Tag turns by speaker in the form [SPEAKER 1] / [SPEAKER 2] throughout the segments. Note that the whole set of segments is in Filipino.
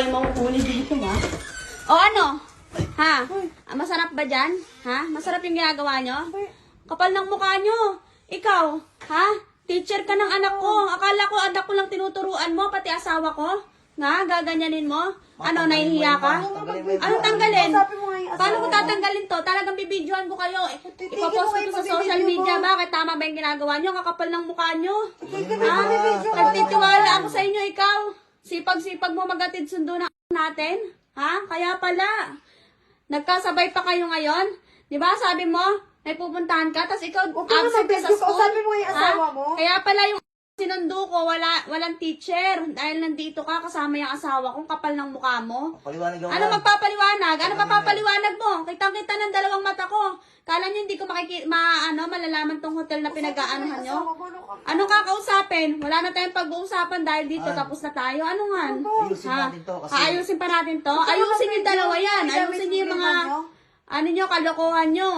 [SPEAKER 1] kayo mahuhuli dito, ha? O ano? Ha? Ah, Masarap ba dyan? Ha? Masarap yung ginagawa nyo? Kapal ng mukha nyo. Ikaw, ha? Teacher ka ng anak ko. Akala ko anak ko lang tinuturuan mo, pati asawa ko. Nga, gaganyanin mo? Ano, nahihiya ka? Ano tanggalin? Paano ko tatanggalin to? Talagang bibidyoan ko kayo.
[SPEAKER 2] Titigil
[SPEAKER 1] Ipapost ko to sa social media. Bakit tama ba yung ginagawa nyo? Kakapal ng mukha nyo. Ha?
[SPEAKER 2] mo.
[SPEAKER 1] Nagtitiwala ako sa inyo, ikaw. Sipag-sipag mo magatid sundo na natin. Ha? Kaya pala. Nagkasabay pa kayo ngayon. Di ba? Sabi mo, may pupuntahan ka, tapos ikaw
[SPEAKER 2] na
[SPEAKER 1] absent ka sa school.
[SPEAKER 2] Kausapin mo yung
[SPEAKER 1] Ha?
[SPEAKER 2] asawa mo.
[SPEAKER 1] Kaya pala yung sinundo ko, wala, walang teacher. Dahil nandito ka, kasama yung asawa kong kapal ng mukha mo.
[SPEAKER 3] Paliwanag ako.
[SPEAKER 1] Ano magpapaliwanag? Ano papapaliwanag mo? Kitang-kita ng dalawang mata ko. Kala nyo hindi ko makiki ma ano malalaman tong hotel na pinag-aanuhan nyo?
[SPEAKER 2] Ano?
[SPEAKER 1] Anong kakausapin? Wala na tayong pag-uusapan dahil dito
[SPEAKER 3] Ah.
[SPEAKER 1] tapos na tayo. Ano nga?
[SPEAKER 3] Ayusin natin to kasi-
[SPEAKER 1] Ayusin pa natin to. Ayusin yung dalawa yan. Ayusin
[SPEAKER 2] damage
[SPEAKER 1] nyo yung mga ano nyo, kalokohan nyo.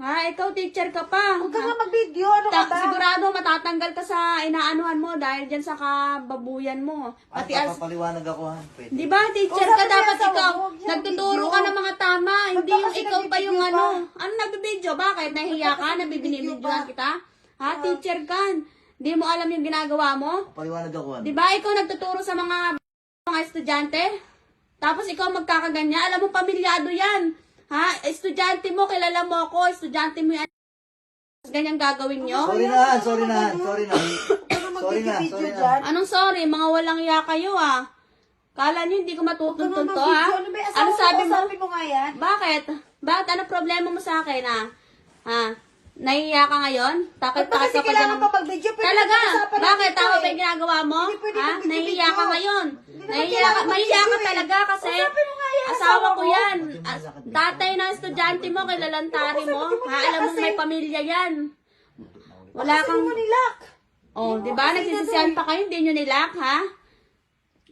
[SPEAKER 1] Ha? Ikaw teacher ka pa.
[SPEAKER 2] Huwag ka nga mag-video. Ano ka
[SPEAKER 1] Ta-
[SPEAKER 2] ba?
[SPEAKER 1] sigurado matatanggal ka sa inaanuhan mo dahil dyan sa kababuyan mo. Pati as
[SPEAKER 3] papaliwanag ako ha. Pwede.
[SPEAKER 1] Di ba, teacher
[SPEAKER 2] Kung
[SPEAKER 1] ka dapat
[SPEAKER 2] sa
[SPEAKER 1] ikaw.
[SPEAKER 2] huwag siya
[SPEAKER 1] Nagtuturo
[SPEAKER 2] video.
[SPEAKER 1] ka ng mga tama, hindi
[SPEAKER 2] ba
[SPEAKER 1] yung
[SPEAKER 2] kasi
[SPEAKER 1] ikaw pa yung
[SPEAKER 2] nagbibideo
[SPEAKER 1] ano. Ano nagbibideo? Bakit? Nahihiya ka?
[SPEAKER 2] kasi
[SPEAKER 1] Nabibinibidyoan
[SPEAKER 2] nagbibideo
[SPEAKER 1] kita? Ha, teacher ka? Di mo alam yung ginagawa mo?
[SPEAKER 3] Papaliwanag ako ha.
[SPEAKER 1] Di ba, ikaw nagtuturo sa mga mga estudyante? Tapos ikaw magkakaganya? Alam mo, pamilyado yan. Ha? Estudyante mo, kilala mo ako. Estudyante mo yan. Ganyang gagawin nyo?
[SPEAKER 3] Sorry na, sorry na, sorry na. Sorry na, sorry na.
[SPEAKER 1] Anong sorry? Mga walang iya kayo ah. Kala nyo hindi ko matutuntun to ha?
[SPEAKER 2] Ano
[SPEAKER 1] Ano
[SPEAKER 2] asawa
[SPEAKER 1] sabi
[SPEAKER 2] mo?
[SPEAKER 1] mo?
[SPEAKER 2] Kausapin mo nga yan.
[SPEAKER 1] Bakit? Bakit? Ano problema mo sa akin, ha? Ha? Nahihiya ka ngayon? Takot ka pa
[SPEAKER 2] kailangan
[SPEAKER 1] dyan.
[SPEAKER 2] pa mag-video? Pwede
[SPEAKER 1] Talaga? Bakit? Tama ba
[SPEAKER 2] eh.
[SPEAKER 1] yung ginagawa mo?
[SPEAKER 2] Hindi pwede
[SPEAKER 1] Ha? Nahihiya ka ngayon. Nahihiya ka. Mahihiya ka talaga kasi
[SPEAKER 2] yan,
[SPEAKER 1] asawa ko yan. As- Tatay na estudyante mo, kilalantari mo. Ha? Alam mo may pamilya yan. Wala kang...
[SPEAKER 2] mo nilak.
[SPEAKER 1] Oh, di ba?
[SPEAKER 2] Ano
[SPEAKER 1] pa kayo, hindi nyo nilak, ha?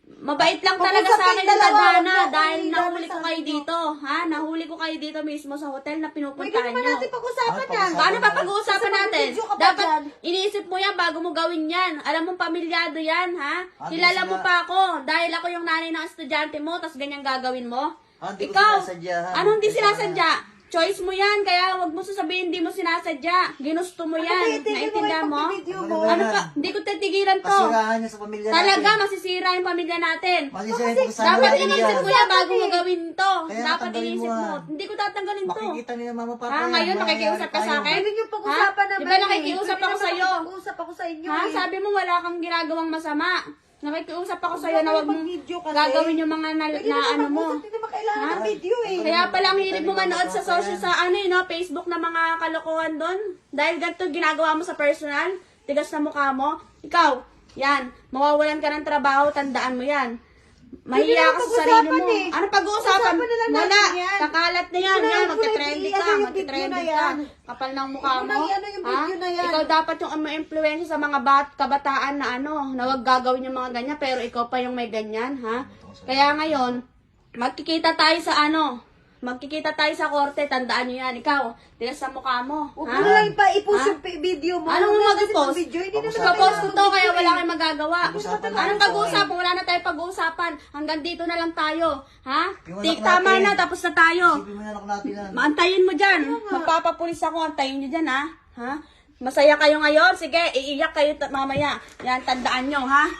[SPEAKER 1] Mabait lang talaga sa akin
[SPEAKER 2] dalawa,
[SPEAKER 1] tadhana
[SPEAKER 2] huwag
[SPEAKER 1] dahil
[SPEAKER 2] akong
[SPEAKER 1] nahuli ko kayo dito, ha? Nahuli ko kayo dito mismo sa hotel na
[SPEAKER 2] Pwede
[SPEAKER 1] pinupuntahan
[SPEAKER 2] naman
[SPEAKER 1] nyo.
[SPEAKER 2] natin pag-usapan
[SPEAKER 3] Ah,
[SPEAKER 2] yan.
[SPEAKER 1] Paano ba pag-uusapan natin?
[SPEAKER 2] mag-video ka pa
[SPEAKER 1] Dapat
[SPEAKER 2] dyan.
[SPEAKER 1] iniisip mo yan bago mo gawin yan. Alam mo, pamilyado yan, ha?
[SPEAKER 3] Ah,
[SPEAKER 1] Kilala mo pa ako dahil ako yung nanay ng estudyante mo, tapos ganyan gagawin mo.
[SPEAKER 3] Ah, di ko
[SPEAKER 1] Ikaw,
[SPEAKER 3] sinasadya, ha?
[SPEAKER 1] anong di
[SPEAKER 3] Ikaw
[SPEAKER 1] sinasadya? Choice mo yan, kaya wag mo sasabihin hindi mo sinasadya. Ginusto mo yan.
[SPEAKER 2] Ano mo
[SPEAKER 1] Naintindihan
[SPEAKER 2] yung
[SPEAKER 1] mo?
[SPEAKER 3] Ano
[SPEAKER 2] mo.
[SPEAKER 3] ba
[SPEAKER 1] Ano
[SPEAKER 3] yan?
[SPEAKER 1] pa? Hindi ko titigilan to.
[SPEAKER 3] Kasirahan niya sa pamilya natin.
[SPEAKER 1] Talaga, masisira yung pamilya natin.
[SPEAKER 3] Masisira
[SPEAKER 2] Kasi
[SPEAKER 3] yung kasama
[SPEAKER 1] Dapat
[SPEAKER 3] natin
[SPEAKER 1] inisip
[SPEAKER 3] yan.
[SPEAKER 1] mo yan bago mo gawin to.
[SPEAKER 3] Kaya
[SPEAKER 1] Dapat
[SPEAKER 3] tatanggalin
[SPEAKER 1] inisip
[SPEAKER 3] mo,
[SPEAKER 1] mo.
[SPEAKER 3] ah.
[SPEAKER 1] Hindi ko tatanggalin to.
[SPEAKER 3] Makikita nila mama papa
[SPEAKER 1] Ha,
[SPEAKER 3] yan.
[SPEAKER 1] ngayon nakikiusap ka sa akin?
[SPEAKER 2] Pwede niyo pag-usapan
[SPEAKER 1] Ha?
[SPEAKER 2] naman.
[SPEAKER 1] Di ba
[SPEAKER 2] eh.
[SPEAKER 1] nakikiusap ako sa'yo?
[SPEAKER 2] Pag-usap ako sa inyo.
[SPEAKER 1] Ha?
[SPEAKER 2] eh.
[SPEAKER 1] Sabi mo wala kang ginagawang masama. Nakikiusap ako sa'yo na wag mong
[SPEAKER 2] Mag-video
[SPEAKER 1] gagawin yung mga na,
[SPEAKER 2] Pwede
[SPEAKER 1] na
[SPEAKER 2] naman
[SPEAKER 1] ano mo.
[SPEAKER 2] mag-usap, kailangan ng video eh.
[SPEAKER 1] Kaya palang hilig mo manood sa social sa ano eh, no, Facebook na mga kalokohan doon. Dahil ganito ginagawa mo sa personal, tigas na mukha mo. Ikaw, yan, mawawalan ka ng trabaho, tandaan mo yan. Mahiya ka sa sarili mo.
[SPEAKER 2] eh.
[SPEAKER 1] Ano pag-uusapan?
[SPEAKER 2] Pag-usapan na lang
[SPEAKER 1] Wala.
[SPEAKER 2] natin yan.
[SPEAKER 1] Kakalat na yan. Yan.
[SPEAKER 2] na,
[SPEAKER 1] Magte-trendy
[SPEAKER 2] i-
[SPEAKER 1] ka.
[SPEAKER 2] yung
[SPEAKER 1] Magte-trendy
[SPEAKER 2] video na
[SPEAKER 1] ka.
[SPEAKER 2] yan.
[SPEAKER 1] Kapal ng mukha mo.
[SPEAKER 2] na, ano yung video na yan.
[SPEAKER 1] Ikaw dapat yung ma-influensya sa mga bat kabataan na ano, na wag gagawin yung mga ganyan, pero ikaw pa yung may ganyan, ha? Kaya ngayon, magkikita tayo sa ano, magkikita tayo sa korte, tandaan nyo yan. Ikaw, tigas sa mukha mo.
[SPEAKER 2] Huwag mo na lang pa i-post yung pi- video mo.
[SPEAKER 1] Anong
[SPEAKER 2] Wala kasi
[SPEAKER 1] mag-post?
[SPEAKER 2] Video, hindi naman
[SPEAKER 1] Ipapost ko to, kaya wala
[SPEAKER 2] eh.
[SPEAKER 1] kayong magagawa.
[SPEAKER 3] Pag-usapan
[SPEAKER 1] Anong
[SPEAKER 3] natin to,
[SPEAKER 1] pag-uusapan? Wala na tayong pag-uusapan. Hanggang dito na lang tayo. Ha?
[SPEAKER 3] Yung
[SPEAKER 1] Tik,
[SPEAKER 3] anak
[SPEAKER 1] tama
[SPEAKER 3] natin.
[SPEAKER 1] na, tapos na tayo.
[SPEAKER 3] Isipin mo yung anak natin yan.
[SPEAKER 1] Maantayin mo dyan. Magpapapulis ako. Antayin nyo dyan, ha? Ha? Masaya kayo ngayon? Sige, iiyak kayo ta- mamaya. Yan, tandaan nyo, ha?